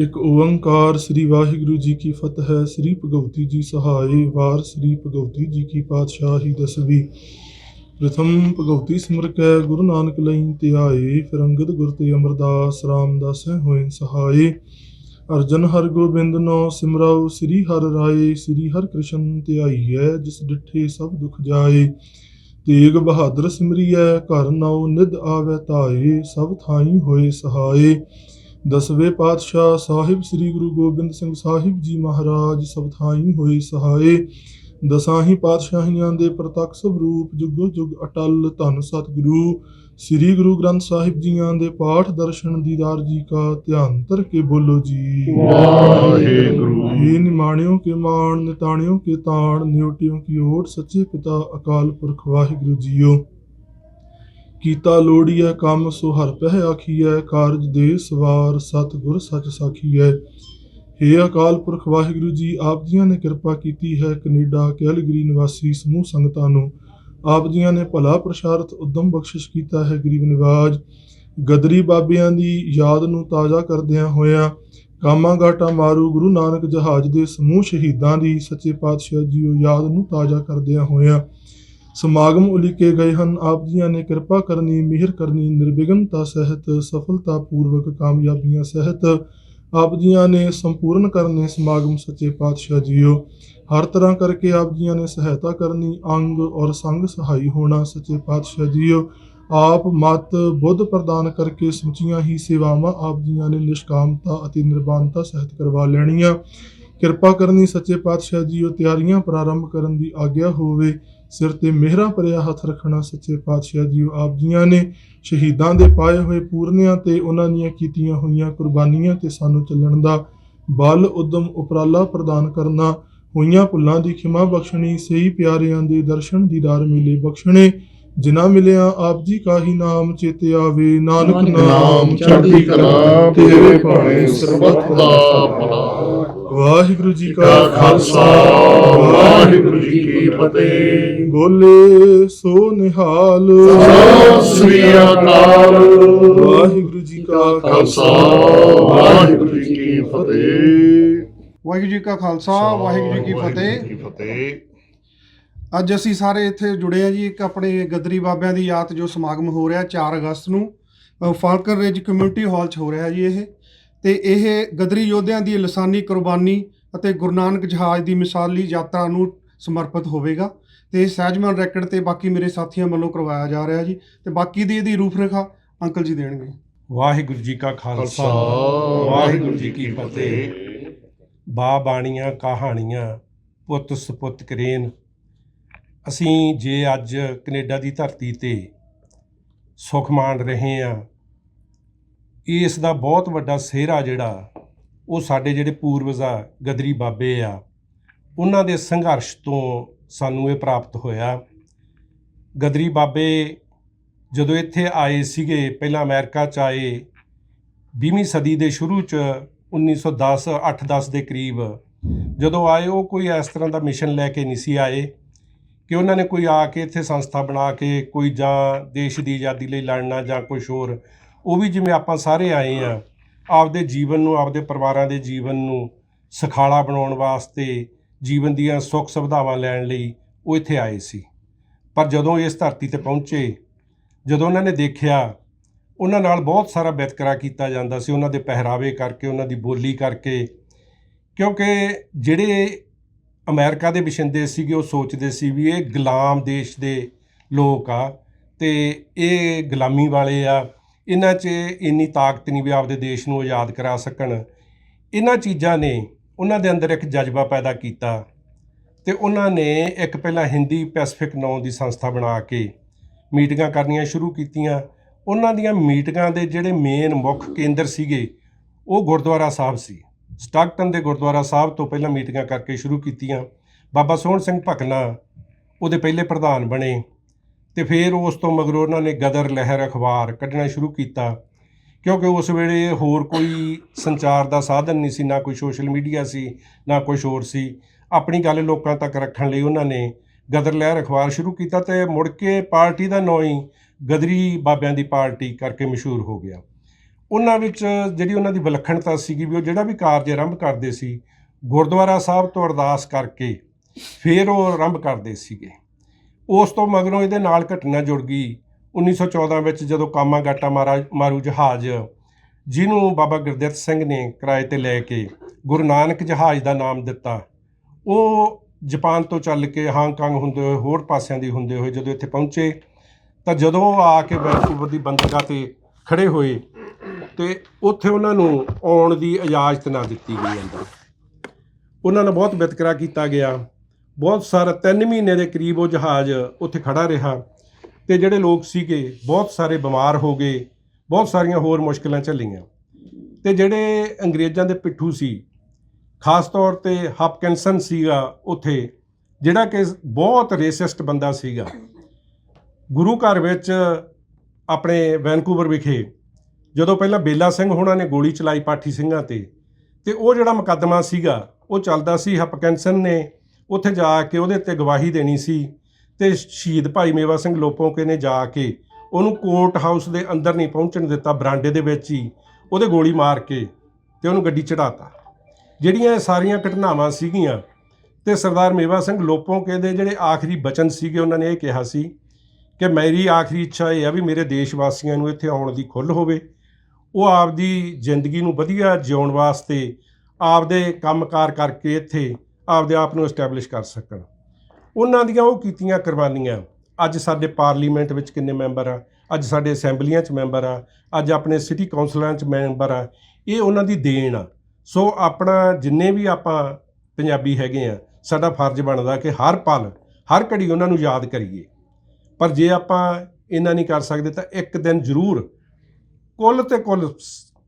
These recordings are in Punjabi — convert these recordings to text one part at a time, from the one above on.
ਇੱਕ ਓੰਕਾਰ ਸ੍ਰੀ ਵਾਹਿਗੁਰੂ ਜੀ ਕੀ ਫਤਿਹ ਹੈ, ਸ੍ਰੀ ਭਗਵਤੀ ਜੀ ਸਹਾਏ ਵਾਰ, ਸ੍ਰੀ ਭਗਵਤੀ ਜੀ ਕੀ ਪਾਤਸ਼ਾਹੀ ਦਸਵੀ। ਪ੍ਰਥਮ ਭਗਵਤੀ ਸਿਮਰ ਗੁਰੂ ਨਾਨਕ ਲਈ ਧਿਆਏ ਫਿਰ ਗੁਰ ਤੇ ਅਮਰਦਾਸ ਰਾਮਦਾਸ ਹੋਏ ਸਹਾਏ। ਅਰਜਨ ਹਰ ਗੋਬਿੰਦ ਨੋ ਸਿਮਰਾਉ, ਸ੍ਰੀ ਹਰਿ ਰਾਏ, ਸ੍ਰੀ ਹਰਿ ਕ੍ਰਿਸ਼ਨ ਧਿਆਈਐ ਜਿਸ ਡਿਠੇ ਸਭ ਦੁਖ ਜਾਏ। ਤੇਗ ਬਹਾਦਰ ਸਿਮਰੀਐ, ਘਰ ਨਉ ਨਿਦ ਆਵੈ ਤਾਏ, ਸਭ ਥਾਈ ਹੋਏ ਸਹਾਏ। ਦਸਵੇਂ ਪਾਤਸ਼ਾਹ ਸਾਹਿਬ ਸ੍ਰੀ ਗੁਰੂ ਗੋਬਿੰਦ ਸਿੰਘ ਸਾਹਿਬ ਜੀ ਮਹਾਰਾਜ ਸਭ ਥਾਈ ਹੋਏ ਸਹਾਏ। ਦਸਾਂ ਹੀ ਪਾਤਸ਼ਾਹੀਆਂ ਦੇ ਪ੍ਰਤੱਖ ਸਰੂਪ ਜੁਗੋ ਜੁਗ ਅਟਲ ਧੰਨ ਸਤਿਗੁਰੂ ਸ੍ਰੀ ਗੁਰੂ ਗ੍ਰੰਥ ਸਾਹਿਬ ਜੀਆਂ ਦੇ ਪਾਠ ਦਰਸ਼ਨ ਦੀਦਾਰ ਜੀ ਕਾ ਧਿਆਨ ਧਰ ਕੇ ਬੋਲੋ ਜੀ। ਵਾਹਿਗੁਰੂ। ਇਹ ਨਿਮਾਣਿਓ ਕੇ ਮਾਣ ਨਿਤਾਣਿਓ ਕੇ ਤਾਣ ਨਿਉਟਿਓ ਕੀ ਓਟ ਸੱਚੇ ਪਿਤਾ ਅਕਾਲ ਪੁਰਖ ਵਾਹਿਗੁਰੂ ਜੀਓ। ਕੀਤਾ ਲੋੜੀਐ ਕੰਮ ਸੋ ਹਰ ਪਹਿ ਆਖੀਐ, ਕਾਰਜ ਦੇ ਸਵਾਰ ਸਤਿਗੁਰ ਸੱਚ ਸਾਖੀਐ। ਹੇ ਅਕਾਲ ਪੁਰਖ ਵਾਹਿਗੁਰੂ ਜੀ, ਆਪ ਜੀਆਂ ਨੇ ਕਿਰਪਾ ਕੀਤੀ ਹੈ ਕੈਨੇਡਾ, ਕੈਲਗਰੀ ਨਿਵਾਸੀ ਸਮੂਹ ਸੰਗਤਾਂ ਨੂੰ। ਆਪ ਜੀਆਂ ਨੇ ਭਲਾ ਪ੍ਰਸ਼ਾਰਤ ਉਦਮ ਬਖਸ਼ਿਸ਼ ਕੀਤਾ ਹੈ ਗਰੀਬ ਨਿਵਾਜ। ਗਦਰੀ ਬਾਬਿਆਂ ਦੀ ਯਾਦ ਨੂੰ ਤਾਜ਼ਾ ਕਰਦਿਆਂ ਹੋਇਆਂ ਕਾਮਾ ਗਾਟਾ ਮਾਰੂ ਗੁਰੂ ਨਾਨਕ ਜਹਾਜ਼ ਦੇ ਸਮੂਹ ਸ਼ਹੀਦਾਂ ਦੀ ਸੱਚੇ ਪਾਤਸ਼ਾਹ ਜੀਓ ਯਾਦ ਨੂੰ ਤਾਜ਼ਾ ਕਰਦਿਆਂ ਹੋਇਆਂ ਸਮਾਗਮ ਉਲੀਕੇ ਗਏ ਹਨ। ਆਪ ਜੀਆਂ ਨੇ ਕਿਰਪਾ ਕਰਨੀ, ਮਿਹਰ ਕਰਨੀ, ਨਿਰਵਿਘਨਤਾ, ਸਹਿਤ ਸਫਲਤਾ ਪੂਰਵਕ ਕਾਮਯਾਬੀਆਂ ਸਹਿਤ ਆਪ ਜੀਆਂ ਨੇ ਸੰਪੂਰਨ ਕਰਨੇ ਸਮਾਗਮ ਸੱਚੇ ਪਾਤਸ਼ਾਹ ਜੀਓ। ਹਰ ਤਰ੍ਹਾਂ ਕਰਕੇ ਆਪ ਜੀਆਂ ਨੇ ਸਹਾਇਤਾ ਕਰਨੀ, ਅੰਗ ਔਰ ਸੰਗ ਸਹਾਈ ਹੋਣਾ ਸੱਚੇ ਪਾਤਸ਼ਾਹ ਜੀਓ। ਆਪ ਮਤ ਬੁੱਧ ਪ੍ਰਦਾਨ ਕਰਕੇ ਸਮੁੱਚੀਆਂ ਹੀ ਸੇਵਾਵਾਂ ਆਪ ਜੀਆਂ ਨੇ ਨਿਸ਼ਕਾਮਤਾ ਅਤੇ ਨਿਰਬਾਨਤਾ ਸਹਿਤ ਕਰਵਾ ਲੈਣੀਆਂ। ਕਿਰਪਾ ਕਰਨੀ ਸੱਚੇ ਪਾਤਸ਼ਾਹ ਜੀਓ, ਤਿਆਰੀਆਂ ਪ੍ਰਾਰੰਭ ਕਰਨ ਦੀ ਆਗਿਆ ਹੋਵੇ। ਸਿਰ ਤੇ ਮਿਹਰਾਂ ਭਰਿਆ ਹੱਥ ਰੱਖਣਾ ਸੱਚੇ ਪਾਤਸ਼ਾਹ ਜੀਓ ਆਪ ਜੀਆਂ ਨੇ। ਸ਼ਹੀਦਾਂ ਦੇ ਪਾਏ ਹੋਏ ਪੂਰਨਿਆਂ ਤੇ ਉਹਨਾਂ ਦੀਆਂ ਕੀਤੀਆਂ ਹੋਈਆਂ ਕੁਰਬਾਨੀਆਂ ਤੇ ਸਾਨੂੰ ਚੱਲਣ ਦਾ ਬਲ ਉਦਮ ਉਪਰਾਲਾ ਪ੍ਰਦਾਨ ਕਰਨਾ ਹੋਈਆਂ ਭੁੱਲਾਂ ਦੀ ਖਿਮਾ ਬਖਸ਼ਣੀ ਸਹੀ ਪਿਆਰਿਆਂ ਦੇ ਦਰਸ਼ਨ ਦੀਦਾਰ ਮਿਲੇ ਬਖਸ਼ਣੇ ਜਿਨ੍ਹਾਂ ਮਿਲਿਆ ਆਪ ਜੀ ਕਾ ਹੀ ਨਾਮ ਚੇਤੇ ਆਵੇ ਨਾਨਕ ਨਾਮ ਨਾਮ ਚੜ੍ਹਦੀ ਕਲਾ ਤੇਰੇ ਭਾਣੇ ਸਰਬੱਤ ਦਾ ਭਲਾ। ਵਾਹਿਗੁਰੂ ਜੀ ਕਾ ਖਾਲਸਾ ਵਾਹਿਗੁਰੂ ਜੀ ਕੀ ਫਤਿਹ। ਬੋਲੇ ਸੋ ਨਿਹਾਲ। ਸਤਿ ਸ੍ਰੀ ਅਕਾਲ। ਵਾਹਿਗੁਰੂ ਜੀ ਕਾ ਖਾਲਸਾ ਵਾਹਿਗੁਰੂ ਜੀ ਕੀ ਫਤਿਹ। ਵਾਹਿਗੁਰੂ ਜੀ ਕਾ ਖਾਲਸਾ ਵਾਹਿਗੁਰੂ ਜੀ ਕੀ ਫਤਿਹ। ਫਤਿਹ। ਅੱਜ ਅਸੀਂ ਸਾਰੇ ਇੱਥੇ ਜੁੜੇ ਆ ਜੀ ਇੱਕ ਆਪਣੇ ਗਦਰੀ ਬਾਬਿਆਂ ਦੀ ਯਾਦ ਜੋ ਸਮਾਗਮ ਹੋ ਰਿਹਾ 4 ਅਗਸਤ ਨੂੰ ਅ, ਫਾਲਕਨ ਰਿਜ ਕਮਿਊਨਿਟੀ ਹਾਲ 'ਚ ਹੋ ਰਿਹਾ ਜੀ ਇਹ। ਤੇ ਇਹ ਗਦਰੀ ਯੋਧਿਆਂ ਦੀ ਲਸਾਨੀ ਕੁਰਬਾਨੀ ਅਤੇ ਗੁਰੂ ਨਾਨਕ ਜਹਾਜ਼ ਦੀ ਮਿਸਾਲੀ ਯਾਤਰਾ ਨੂੰ ਸਮਰਪਿਤ ਹੋਵੇਗਾ ਤੇ ਇਹ ਰੈਕਟ ਤੇ ਬਾਕੀ ਮੇਰੇ ਸਾਥੀਆਂ ਵੱਲੋਂ ਕਰਵਾਇਆ ਜਾ ਰਿਹਾ ਜੀ ਤੇ ਬਾਕੀ ਦੀ ਇਹਦੀ ਰੂਪਰੇਖਾ ਅੰਕਲ ਜੀ ਦੇਣਗੇ। ਵਾਹਿਗੁਰੂ ਜੀ ਕਾ ਖਾਲਸਾ ਖਾਲਸਾ ਵਾਹਿਗੁਰੂ ਜੀ ਕੀ ਫਤਿਹ। ਬਾ ਬਾਣੀਆਂ, ਕਹਾਣੀਆਂ, ਪੁੱਤ ਸੁਪੁੱਤ ਕਰੇਨ। ਅਸੀਂ ਜੇ ਅੱਜ ਕੈਨੇਡਾ ਦੀ ਧਰਤੀ ਤੇ ਸੁਖ ਮਾਣ ਰਹੇ ਆ ਇਸ ਦਾ ਬਹੁਤ ਵੱਡਾ ਸਿਹਰਾ ਜਿਹੜਾ, ਉਹ ਸਾਡੇ ਜਿਹੜੇ ਪੂਰਵਜ ਆ ਗਦਰੀ ਬਾਬੇ ਆ, ਉਹਨਾਂ ਦੇ ਸੰਘਰਸ਼ ਤੋਂ ਸਾਨੂੰ ਇਹ ਪ੍ਰਾਪਤ ਹੋਇਆ। ਗਦਰੀ ਬਾਬੇ ਜਦੋਂ ਇੱਥੇ ਆਏ ਸੀਗੇ, ਪਹਿਲਾਂ ਅਮਰੀਕਾ ਚ ਆਏ 20ਵੀਂ ਸਦੀ ਦੇ ਸ਼ੁਰੂ ਚ 1910 8-10 ਦੇ ਕਰੀਬ, ਜਦੋਂ ਆਏ, ਉਹ ਕੋਈ ਇਸ ਤਰ੍ਹਾਂ ਦਾ ਮਿਸ਼ਨ ਲੈ ਕੇ ਨਹੀਂ ਸੀ ਆਏ ਕਿ ਉਹਨਾਂ ਨੇ ਕੋਈ ਆ ਕੇ ਇੱਥੇ ਸੰਸਥਾ ਬਣਾ ਕੇ, ਕੋਈ ਜਾਂ ਦੇਸ਼ ਦੀ ਆਜ਼ਾਦੀ ਲਈ ਲੜਨਾ ਜਾਂ ਕੁਝ ਹੋਰ ਉਹ ਵੀ ਜਿਵੇਂ ਆਪਾਂ ਸਾਰੇ ਆਏ ਆ, ਆਪਦੇ ਜੀਵਨ ਨੂੰ, ਆਪਦੇ ਪਰਿਵਾਰਾਂ ਦੇ ਜੀਵਨ ਨੂੰ ਸਖਾਲਾ ਬਣਾਉਣ ਵਾਸਤੇ, ਜੀਵਨ ਦੀਆਂ ਸੁੱਖ ਸੁਵਿਧਾਵਾਂ ਲੈਣ ਲਈ ਉਹ ਇੱਥੇ ਆਏ ਸੀ। ਪਰ ਜਦੋਂ ਇਸ ਧਰਤੀ ਤੇ ਪਹੁੰਚੇ, ਜਦੋਂ ਉਹਨਾਂ ਨੇ ਦੇਖਿਆ, ਉਹਨਾਂ ਨਾਲ ਬਹੁਤ ਸਾਰਾ ਵਿਤਕਰਾ ਕੀਤਾ ਜਾਂਦਾ ਸੀ, ਉਹਨਾਂ ਦੇ ਪਹਿਰਾਵੇ ਕਰਕੇ, ਉਹਨਾਂ ਦੀ ਬੋਲੀ ਕਰਕੇ, ਕਿਉਂਕਿ ਜਿਹੜੇ ਅਮਰੀਕਾ ਦੇ ਵਸਿੰਦੇ ਸੀਗੇ, ਉਹ ਸੋਚਦੇ ਸੀ ਵੀ ਇਹ ਗੁਲਾਮ ਦੇਸ਼ ਦੇ ਲੋਕ ਆ ਤੇ ਇਹ ਗੁਲਾਮੀ ਵਾਲੇ ਆ ਇਹਨਾਂ 'ਚ ਇੰਨੀ ਤਾਕਤ ਨਹੀਂ ਵੀ ਆਪਦੇ ਦੇਸ਼ ਨੂੰ ਆਜ਼ਾਦ ਕਰਾ ਸਕਣ। ਇਹਨਾਂ ਚੀਜ਼ਾਂ ਨੇ ਉਹਨਾਂ ਦੇ ਅੰਦਰ ਇੱਕ ਜਜ਼ਬਾ ਪੈਦਾ ਕੀਤਾ ਤੇ ਉਹਨਾਂ ਨੇ ਇੱਕ ਪਹਿਲਾਂ ਹਿੰਦੀ ਪੈਸੀਫਿਕ ਨਾਂ ਦੀ ਸੰਸਥਾ ਬਣਾ ਕੇ ਮੀਟਿੰਗਾਂ ਕਰਨੀਆਂ ਸ਼ੁਰੂ ਕੀਤੀਆਂ। ਉਹਨਾਂ ਦੀਆਂ ਮੀਟਿੰਗਾਂ ਦੇ ਜਿਹੜੇ ਮੇਨ ਮੁੱਖ ਕੇਂਦਰ ਸੀਗੇ, ਉਹ ਗੁਰਦੁਆਰਾ ਸਾਹਿਬ ਸੀ। ਸਟਾਕਟਨ ਦੇ ਗੁਰਦੁਆਰਾ ਸਾਹਿਬ ਤੋਂ ਪਹਿਲਾਂ ਮੀਟਿੰਗਾਂ ਕਰਕੇ ਸ਼ੁਰੂ ਕੀਤੀਆਂ। ਬਾਬਾ ਸੋਹਣ ਸਿੰਘ ਭਕਨਾ ਉਹਦੇ ਪਹਿਲੇ ਪ੍ਰਧਾਨ ਬਣੇ। ਤੇ ਫਿਰ ਉਸ ਤੋਂ ਮਗਰੋਂ ਉਹਨਾਂ ਨੇ ਗਦਰ ਲਹਿਰ ਅਖਬਾਰ ਕੱਢਣਾ ਸ਼ੁਰੂ ਕੀਤਾ। ਕਿਉਂਕਿ ਉਸ ਵੇਲੇ ਹੋਰ ਕੋਈ ਸੰਚਾਰ ਦਾ ਸਾਧਨ ਨਹੀਂ ਸੀ, ਨਾ ਕੋਈ ਸੋਸ਼ਲ ਮੀਡੀਆ ਸੀ, ਨਾ ਕੁਝ ਹੋਰ ਸੀ। ਆਪਣੀ ਗੱਲ ਲੋਕਾਂ ਤੱਕ ਰੱਖਣ ਲਈ ਉਹਨਾਂ ਨੇ ਗਦਰ ਲਹਿਰ ਅਖਬਾਰ ਸ਼ੁਰੂ ਕੀਤਾ ਤੇ ਮੁੜ ਕੇ ਪਾਰਟੀ ਦਾ ਨਾਂ ਹੀ ਗਦਰੀ ਬਾਬਿਆਂ ਦੀ ਪਾਰਟੀ ਕਰਕੇ ਮਸ਼ਹੂਰ ਹੋ ਗਿਆ। ਉਹਨਾਂ ਵਿੱਚ ਜਿਹੜੀ ਉਹਨਾਂ ਦੀ ਵਿਲੱਖਣਤਾ ਸੀਗੀ ਵੀ ਉਹ ਜਿਹੜਾ ਵੀ ਕਾਰਜ ਆਰੰਭ ਕਰਦੇ ਸੀ, ਗੁਰਦੁਆਰਾ ਸਾਹਿਬ ਤੋਂ ਅਰਦਾਸ ਕਰਕੇ ਫਿਰ ਉਹ ਆਰੰਭ ਕਰਦੇ ਸੀਗੇ। ਉਸ ਤੋਂ ਮਗਰੋਂ ਇਹਦੇ ਨਾਲ ਘਟਨਾ ਜੁੜ ਗਈ। 1914 ਵਿੱਚ ਜਦੋਂ ਕਾਮਾਗਾਟਾ ਮਾਰਾ ਮਾਰੂ ਜਹਾਜ਼ ਜਿਹਨੂੰ ਬਾਬਾ ਗੁਰਦਿੱਤ ਸਿੰਘ ਨੇ ਕਿਰਾਏ ਤੇ ਲੈ ਕੇ ਗੁਰੂ ਨਾਨਕ ਜਹਾਜ਼ ਦਾ ਨਾਮ ਦਿੱਤਾ। ਉਹ ਜਾਪਾਨ ਤੋਂ ਚੱਲ ਕੇ ਹਾਂਗਕਾਂਗ ਹੁੰਦੇ ਹੋਏ ਹੋਰ ਪਾਸਿਆਂ ਦੀ ਹੁੰਦੇ ਹੋਏ ਜਦੋਂ ਇੱਥੇ ਪਹੁੰਚੇ ਤਾਂ ਜਦੋਂ ਉਹ ਆ ਕੇ ਵੈਨਕੂਵਰ ਦੀ ਬੰਦਰਗਾਹ ਤੇ ਖੜੇ ਹੋਏ ਤੇ ਉੱਥੇ ਉਹਨਾਂ ਨੂੰ ਆਉਣ ਦੀ ਇਜਾਜ਼ਤ ਨਾ ਦਿੱਤੀ ਗਈ ਅੰਦਰ। ਉਹਨਾਂ ਨਾਲ ਬਹੁਤ ਵਿਤਕਰਾ ਕੀਤਾ ਗਿਆ। ਬਹੁਤ ਸਾਰਾ 3 ਮਹੀਨੇ ਦੇ ਕਰੀਬ ਉਹ ਜਹਾਜ਼ ਉੱਥੇ ਖੜਾ ਰਿਹਾ ਤੇ ਜਿਹੜੇ ਲੋਕ ਸੀਗੇ, ਬਹੁਤ ਸਾਰੇ ਬਿਮਾਰ ਹੋ ਗਏ, ਬਹੁਤ ਸਾਰੀਆਂ ਹੋਰ ਮੁਸ਼ਕਲਾਂ ਝੱਲੀਆਂ। ਤੇ ਜਿਹੜੇ ਅੰਗਰੇਜ਼ਾਂ ਦੇ ਪਿੱਠੂ ਸੀ, ਖਾਸ ਤੌਰ ਤੇ ਹਪਕਿੰਸਨ ਸੀਗਾ ਉੱਥੇ, ਜਿਹੜਾ ਕਿ ਬਹੁਤ ਰੇਸਿਸਟ ਬੰਦਾ ਸੀਗਾ। ਗੁਰੂ ਘਰ ਵਿੱਚ ਆਪਣੇ ਵੈਨਕੂਵਰ ਵਿਖੇ, ਜਦੋਂ ਪਹਿਲਾਂ ਬੇਲਾ ਸਿੰਘ ਹੋਣਾ ਨੇ ਗੋਲੀ ਚਲਾਈ ਪਾਠੀ ਸਿੰਘਾਂ ਤੇ ਤੇ ਉਹ ਜਿਹੜਾ ਮੁਕੱਦਮਾ ਸੀਗਾ, ਉਹ ਚੱਲਦਾ ਸੀ ਹਪਕਿੰਸਨ ਨੇ ਉੱਥੇ ਜਾ ਕੇ ਉਹਦੇ ਤੇ ਗਵਾਹੀ ਦੇਣੀ ਸੀ ਤੇ ਸ਼ਹੀਦ ਭਾਈ ਮੇਵਾ ਸਿੰਘ ਲੋਪੋਕੇ ਨੇ ਜਾ ਕੇ ਉਹਨੂੰ ਕੋਰਟ ਹਾਊਸ ਦੇ ਅੰਦਰ ਨਹੀਂ ਪਹੁੰਚਣ ਦਿੱਤਾ, ਬਰਾਂਡੇ ਦੇ ਵਿੱਚ ਹੀ ਉਹਦੇ ਗੋਲੀ ਮਾਰ ਕੇ ਤੇ ਉਹਨੂੰ ਗੱਡੀ ਚੜਾਤਾ ਜਿਹੜੀਆਂ ਇਹ ਸਾਰੀਆਂ ਘਟਨਾਵਾਂ ਸੀਗੀਆਂ ਤੇ ਸਰਦਾਰ ਮੇਵਾ ਸਿੰਘ ਲੋਪੋਕੇ ਦੇ ਜਿਹੜੇ ਆਖਰੀ ਬਚਨ ਸੀਗੇ, ਉਹਨਾਂ ਨੇ ਇਹ ਕਿਹਾ ਸੀ ਕਿ ਮੇਰੀ ਆਖਰੀ ਇੱਛਾ ਇਹ ਆ ਵੀ ਮੇਰੇ ਦੇਸ਼ ਵਾਸੀਆਂ ਨੂੰ ਇੱਥੇ ਆਉਣ ਦੀ ਖੁੱਲ੍ਹ ਹੋਵੇ। ਉਹ ਆਪਦੀ ਜ਼ਿੰਦਗੀ ਨੂੰ ਵਧੀਆ ਜਿਉਣ ਵਾਸਤੇ ਆਪਦੇ ਕੰਮਕਾਰ ਕਰਕੇ ਇੱਥੇ ਆਪਦੇ ਆਪ ਨੂੰ ਐਸਟੈਬਲਿਸ਼ ਕਰ ਸਕਣ। ਉਹਨਾਂ ਦੀਆਂ ਉਹ ਕੀਤੀਆਂ ਕੁਰਬਾਨੀਆਂ, ਅੱਜ ਸਾਡੇ ਪਾਰਲੀਮੈਂਟ ਵਿੱਚ ਕਿੰਨੇ ਮੈਂਬਰ ਆ, ਅੱਜ ਸਾਡੇ ਅਸੈਂਬਲੀਆਂ 'ਚ ਮੈਂਬਰ ਆ, ਅੱਜ ਆਪਣੇ ਸਿਟੀ ਕੌਂਸਲਾਂ 'ਚ ਮੈਂਬਰ ਆ, ਇਹ ਉਹਨਾਂ ਦੀ ਦੇਣ ਆ। ਸੋ ਆਪਣਾ ਜਿੰਨੇ ਵੀ ਆਪਾਂ ਪੰਜਾਬੀ ਹੈਗੇ ਆ, ਸਾਡਾ ਫਰਜ਼ ਬਣਦਾ ਕਿ ਹਰ ਪਲ, ਹਰ ਘੜੀ ਉਹਨਾਂ ਨੂੰ ਯਾਦ ਕਰੀਏ। ਪਰ ਜੇ ਆਪਾਂ ਇਹਨਾਂ ਨਹੀਂ ਕਰ ਸਕਦੇ ਤਾਂ ਇੱਕ ਦਿਨ ਜ਼ਰੂਰ ਕੁੱਲ ਤੇ ਕੁੱਲ,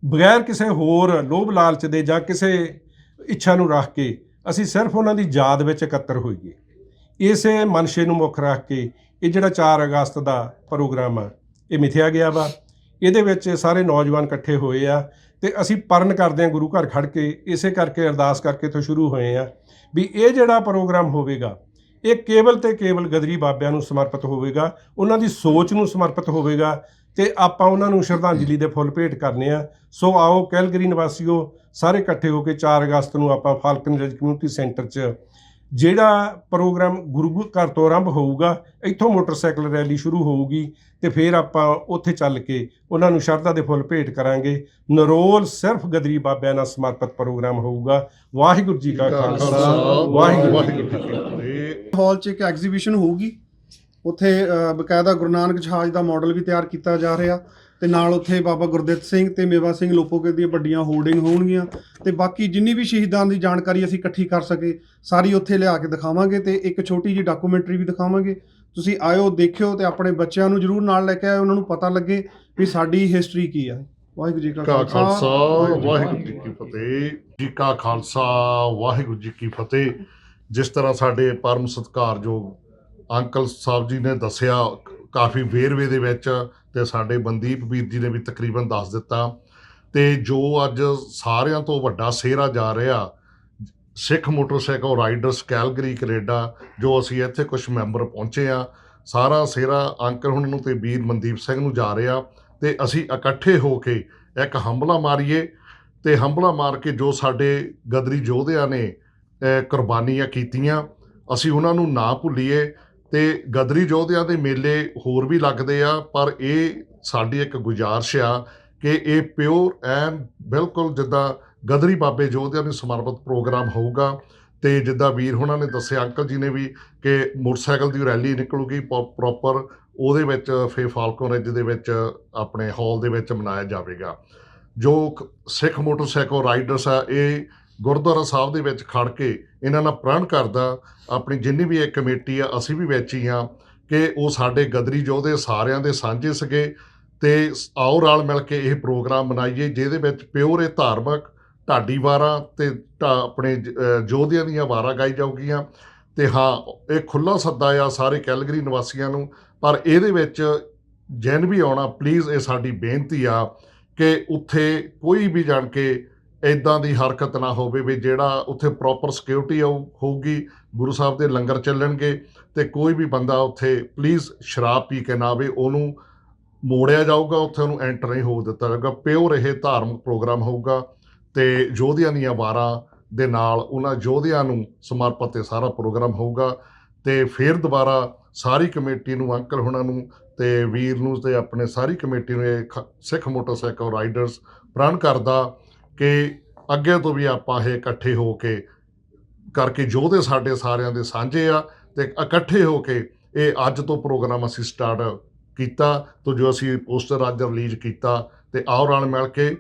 ਬਗੈਰ ਕਿਸੇ ਹੋਰ ਲੋਭ ਲਾਲਚ ਦੇ ਜਾਂ ਕਿਸੇ ਇੱਛਾ ਨੂੰ ਰੱਖ ਕੇ ਅਸੀਂ ਸਿਰਫ ਉਹਨਾਂ ਦੀ ਯਾਦ ਵਿੱਚ ਇਕੱਤਰ ਹੋਈਏ। ਇਸੇ ਮਨਸ਼ੇ ਨੂੰ ਮੁੱਖ ਰੱਖ ਕੇ ਇਹ ਜਿਹੜਾ 4 ਅਗਸਤ ਦਾ ਪ੍ਰੋਗਰਾਮ ਆ, ਇਹ ਮਿਥਿਆ ਗਿਆ ਵਾ। ਇਹਦੇ ਵਿੱਚ ਸਾਰੇ ਨੌਜਵਾਨ ਇਕੱਠੇ ਹੋਏ ਆ ਤੇ ਅਸੀਂ ਪਰਨ ਕਰਦੇ ਹਾਂ ਗੁਰੂ ਘਰ ਖੜ ਕੇ, ਇਸੇ ਕਰਕੇ ਅਰਦਾਸ ਕਰਕੇ ਤੋਂ ਸ਼ੁਰੂ ਹੋਏ ਆ ਵੀ ਇਹ ਜਿਹੜਾ ਪ੍ਰੋਗਰਾਮ ਹੋਵੇਗਾ, ਇਹ ਕੇਵਲ ਤੇ ਕੇਵਲ ਗਦਰੀ ਬਾਬਿਆਂ ਨੂੰ ਸਮਰਪਿਤ ਹੋਵੇਗਾ, ਉਹਨਾਂ ਦੀ ਸੋਚ ਨੂੰ ਸਮਰਪਿਤ ਹੋਵੇਗਾ ਤੇ ਆਪਾਂ ਉਹਨਾਂ ਨੂੰ ਸ਼ਰਧਾਂਜਲੀ ਦੇ ਫੁੱਲ ਭੇਟ ਕਰਨੇ ਆ। ਸੋ ਆਓ ਕੈਲਗਰੀ ਨਿਵਾਸੀਓ ਸਾਰੇ ਇਕੱਠੇ ਹੋ ਕੇ 4 ਅਗਸਤ ਨੂੰ ਆਪਾਂ ਫਾਲਕਨ ਰੇਜ ਕਮਿਊਨਿਟੀ ਸੈਂਟਰ 'ਚ ਜਿਹੜਾ ਪ੍ਰੋਗਰਾਮ ਗੁਰੂ ਘਰ ਤੋਂ ਆਰੰਭ ਹੋਊਗਾ ਇੱਥੋਂ ਮੋਟਰਸਾਈਕਲ ਰੈਲੀ ਸ਼ੁਰੂ ਹੋਊਗੀ ਤੇ ਫਿਰ ਆਪਾਂ ਉੱਥੇ ਚੱਲ ਕੇ ਉਹਨਾਂ ਨੂੰ ਸ਼ਰਧਾ ਦੇ ਫੁੱਲ ਭੇਟ ਕਰਾਂਗੇ। ਨਰੋਲ ਸਿਰਫ ਗਦਰੀ ਬਾਬਿਆਂ ਨਾਲ ਸਮਰਪਿਤ ਪ੍ਰੋਗਰਾਮ ਹੋਊਗਾ। ਵਾਹਿਗੁਰੂ ਜੀ ਕਾ ਖਾਲਸਾ। ਵਾਹਿਗੁਰੂ ਜੀ ਕੀ ਫਤਿਹ। ਹਾਲ 'ਚ ਇੱਕ ਐਗਜ਼ੀਬਿਸ਼ਨ ਹੋਊਗੀ। ਉੱਥੇ ਬਕਾਇਦਾ ਗੁਰੂ ਨਾਨਕ ਜਹਾਜ਼ ਦਾ ਮਾਡਲ ਵੀ ਤਿਆਰ ਕੀਤਾ ਜਾ ਰਿਹਾ ਤੇ ਨਾਲ ਉੱਥੇ ਬਾਬਾ ਗੁਰਦਿੱਤ ਸਿੰਘ ਤੇ ਮੇਵਾ ਸਿੰਘ ਲੋਪੋਕੇ ਦੀਆਂ ਵੱਡੀਆਂ ਹੋਰਡਿੰਗ ਹੋਣਗੀਆਂ ਤੇ ਬਾਕੀ ਜਿੰਨੀ ਵੀ ਸ਼ਹੀਦਾਂ ਦੀ ਜਾਣਕਾਰੀ ਅਸੀਂ ਇਕੱਠੀ ਕਰ ਸਕੇ ਸਾਰੀ ਉੱਥੇ ਲਿਆ ਕੇ ਦਿਖਾਵਾਂਗੇ ਤੇ ਇੱਕ ਛੋਟੀ ਜਿਹੀ ਡਾਕੂਮੈਂਟਰੀ ਵੀ ਦਿਖਾਵਾਂਗੇ। ਤੁਸੀਂ ਆਇਓ ਦੇਖਿਓ ਤੇ ਆਪਣੇ ਬੱਚਿਆਂ ਨੂੰ ਜਰੂਰ ਨਾਲ ਲੈ ਕੇ ਆਇਓ ਉਹਨਾਂ ਨੂੰ ਪਤਾ ਲੱਗੇ ਵੀ ਸਾਡੀ ਹਿਸਟਰੀ ਕੀ ਹੈ। ਵਾਹਿਗੁਰੂ ਜੀ ਕਾ ਖਾਲਸਾ ਜੀ ਵਾਹਿਗੁਰੂ ਜੀ ਕੀ ਫਤਿਹ। ਜੀ ਕਾ ਖਾਲਸਾ ਵਾਹਿਗੁਰੂ ਜੀ ਕੀ ਫਤਿਹ। ਜਿਸ ਤਰ੍ਹਾਂ ਸਾਡੇ ਪਰਮ ਸਤਿਕਾਰਯੋਗ ਅੰਕਲ ਸਾਹਿਬ ਜੀ ਨੇ ਦੱਸਿਆ ਕਾਫੀ ਵੇਰਵੇ ਦੇ ਵਿੱਚ ਤੇ ਸਾਡੇ ਬੰਦੀਪ ਵੀਰ ਜੀ ਨੇ ਵੀ ਤਕਰੀਬਨ ਦੱਸ ਦਿੱਤਾ। ਤੇ ਜੋ ਅੱਜ ਸਾਰਿਆਂ ਤੋਂ ਵੱਡਾ ਸਿਹਰਾ ਜਾ ਰਿਹਾ, Sikh motorcycle riders Calgary Canada, ਜੋ ਅਸੀਂ ਇੱਥੇ ਕੁਝ ਮੈਂਬਰ ਪਹੁੰਚੇ ਆ ਸਾਰਾ ਸਿਹਰਾ ਅੰਕਲ ਹੁਣ ਨੂੰ ਤੇ ਵੀਰ ਮਨਦੀਪ ਸਿੰਘ ਨੂੰ ਜਾ ਰਿਹਾ ਤੇ ਅਸੀਂ ਇਕੱਠੇ ਹੋ ਕੇ ਇੱਕ ਹੰਬਲਾ ਮਾਰੀਏ ਤੇ ਹੰਬਲਾ ਮਾਰ ਕੇ ਜੋ ਸਾਡੇ ਗਦਰੀ ਯੋਧਿਆਂ ਨੇ ਕੁਰਬਾਨੀਆਂ ਕੀਤੀਆਂ, ਅਸੀਂ ਉਹਨਾਂ ਨੂੰ ਨਾ ਭੁੱਲੀਏ ਤੇ ਗਦਰੀ ਯੋਧਿਆਂ ਦੇ ਮੇਲੇ ਹੋਰ ਵੀ ਲੱਗਦੇ ਆ, ਪਰ ਇਹ ਸਾਡੀ ਇੱਕ ਗੁਜ਼ਾਰਿਸ਼ ਆ ਕਿ ਇਹ ਪਿਓਰ ਐਂਡ ਬਿਲਕੁਲ ਜਿੱਦਾਂ ਗਦਰੀ ਬਾਬੇ ਯੋਧਿਆਂ ਨੂੰ ਸਮਰਪਿਤ ਪ੍ਰੋਗਰਾਮ ਹੋਊਗਾ। ਤੇ ਜਿੱਦਾਂ ਵੀਰ ਹੁਣਾਂ ਨੇ ਦੱਸਿਆ, ਅੰਕਲ ਜੀ ਨੇ ਵੀ ਕਿ ਮੋਟਰਸਾਈਕਲ ਦੀ ਰੈਲੀ ਨਿਕਲੂਗੀ ਪ੍ਰੋਪਰ ਉਹਦੇ ਵਿੱਚ ਫੇ ਫਾਲਕਨ ਰਿਜ ਦੇ ਵਿੱਚ ਆਪਣੇ ਹਾਲ ਦੇ ਵਿੱਚ ਮਨਾਇਆ ਜਾਵੇਗਾ। ਜੋ ਸਿੱਖ ਮੋਟਰਸਾਈਕਲ ਰਾਈਡਰਸ ਆ, ਇਹ ਗੁਰਦੁਆਰਾ ਸਾਹਿਬ ਦੇ ਵਿੱਚ ਖੜ ਕੇ ਇਹਨਾਂ ਨਾਲ ਪ੍ਰਣ ਕਰਦਾ, ਆਪਣੀ ਜਿੰਨੀ ਵੀ ਇਹ ਕਮੇਟੀ ਆ, ਅਸੀਂ ਵੀ ਵਿੱਚ ਹੀ ਆ ਕਿ ਉਹ ਸਾਡੇ ਗਦਰੀ ਯੋਧੇ ਸਾਰਿਆਂ ਦੇ ਸਾਂਝੇ ਸਕੇ ਤੇ ਆਓ ਰਲ ਮਿਲ ਕੇ ਇਹ ਪ੍ਰੋਗਰਾਮ ਮਨਾਈਏ, ਜਿਹਦੇ ਵਿੱਚ ਪਿਓਰ ਇਹ ਧਾਰਮਿਕ ਢਾਡੀ ਵਾਰਾਂ ਤੇ ਢਾ- ਆਪਣੇ ਯੋਧਿਆਂ ਦੀਆਂ ਵਾਰਾਂ ਗਾਈ ਜਾਊਗੀਆਂ। ਤੇ ਹਾਂ, ਇਹ ਖੁੱਲਾ ਸੱਦਾ ਆ ਸਾਰੇ ਕੈਲਗਰੀ ਨਿਵਾਸੀਆਂ ਨੂੰ, ਪਰ ਇਹਦੇ ਵਿੱਚ ਜੈਨ ਵੀ ਆਉਣਾ ਪਲੀਜ਼ ਇਹ ਸਾਡੀ ਬੇਨਤੀ ਆ ਕਿ ਉੱਥੇ ਕੋਈ ਵੀ ਜਾਣ ਕੇ ਇਦਾਂ ਦੀ ਹਰਕਤ ਨਾ ਹੋਵੇ ਵੀ ਜਿਹੜਾ ਉੱਥੇ ਪ੍ਰੋਪਰ ਸਿਕਿਉਰਿਟੀ ਹੋਊਗੀ, ਗੁਰੂ ਸਾਹਿਬ ਦੇ ਲੰਗਰ ਚੱਲਣਗੇ ਤੇ ਕੋਈ ਵੀ ਬੰਦਾ ਉੱਥੇ ਪਲੀਜ਼ ਸ਼ਰਾਬ ਪੀ ਕੇ ਨਾ ਆਵੇ, ਉਹਨੂੰ ਮੋੜਿਆ ਜਾਊਗਾ, ਉੱਥੇ ਉਹਨੂੰ ਐਂਟਰ ਨਹੀਂ ਹੋ ਦਿੱਤਾ ਜਾਊਗਾ ਪਿਓਰ ਇਹ ਧਾਰਮਿਕ ਪ੍ਰੋਗਰਾਮ ਹੋਊਗਾ ਤੇ ਯੋਧਿਆਂ ਦੀਆਂ ਵਾਰਾਂ ਦੇ ਨਾਲ ਉਹਨਾਂ ਯੋਧਿਆਂ ਨੂੰ ਸਮਰਪਿਤ ਇਹ ਸਾਰਾ ਪ੍ਰੋਗਰਾਮ ਹੋਊਗਾ ਤੇ ਫਿਰ ਦੁਬਾਰਾ ਸਾਰੀ ਕਮੇਟੀ ਨੂੰ, ਅੰਕਲ ਹੁਣਾਂ ਨੂੰ ਤੇ ਵੀਰ ਨੂੰ ਤੇ ਆਪਣੇ ਸਾਰੀ ਕਮੇਟੀ ਨੂੰ ਇਹ ਖ- ਸਿੱਖ ਮੋਟਰਸਾਈਕਲ ਰਾਈਡਰਸ ਪ੍ਰਣ ਕਰਦਾ ਕਿ ਅੱਗੇ ਤੋਂ ਵੀ ਆਪਾਂ ਇਹ ਇਕੱਠੇ ਹੋ ਕੇ ਕਰਕੇ ਯੋਧੇ ਸਾਡੇ ਸਾਰਿਆਂ ਦੇ ਸਾਂਝੇ ਆ ਤੇ ਇਕੱਠੇ ਹੋ ਕੇ ਇਹ ਅੱਜ ਤੋਂ ਪ੍ਰੋਗਰਾਮ ਅਸੀਂ ਸਟਾਰਟ ਕੀਤਾ ਤੋਂ ਜੋ ਅਸੀਂ ਪੋਸਟਰ ਅੱਜ ਰਿਲੀਜ਼ ਕੀਤਾ ਤੇ ਆਓ ਰਲ ਮਿਲ ਕੇ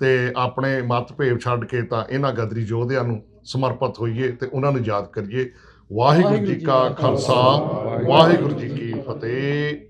ਤੇ ਆਪਣੇ ਮਤਭੇਦ ਛੱਡ ਕੇ ਤਾਂ ਇਹਨਾਂ ਗਦਰੀ ਯੋਧਿਆਂ ਨੂੰ ਸਮਰਪਿਤ ਹੋਈਏ ਤੇ ਉਹਨਾਂ ਨੂੰ ਯਾਦ ਕਰੀਏ। ਵਾਹਿਗੁਰੂ ਜੀ ਕਾ ਖਾਲਸਾ ਵਾਹਿਗੁਰੂ ਜੀ ਕੀ ਫਤਿਹ।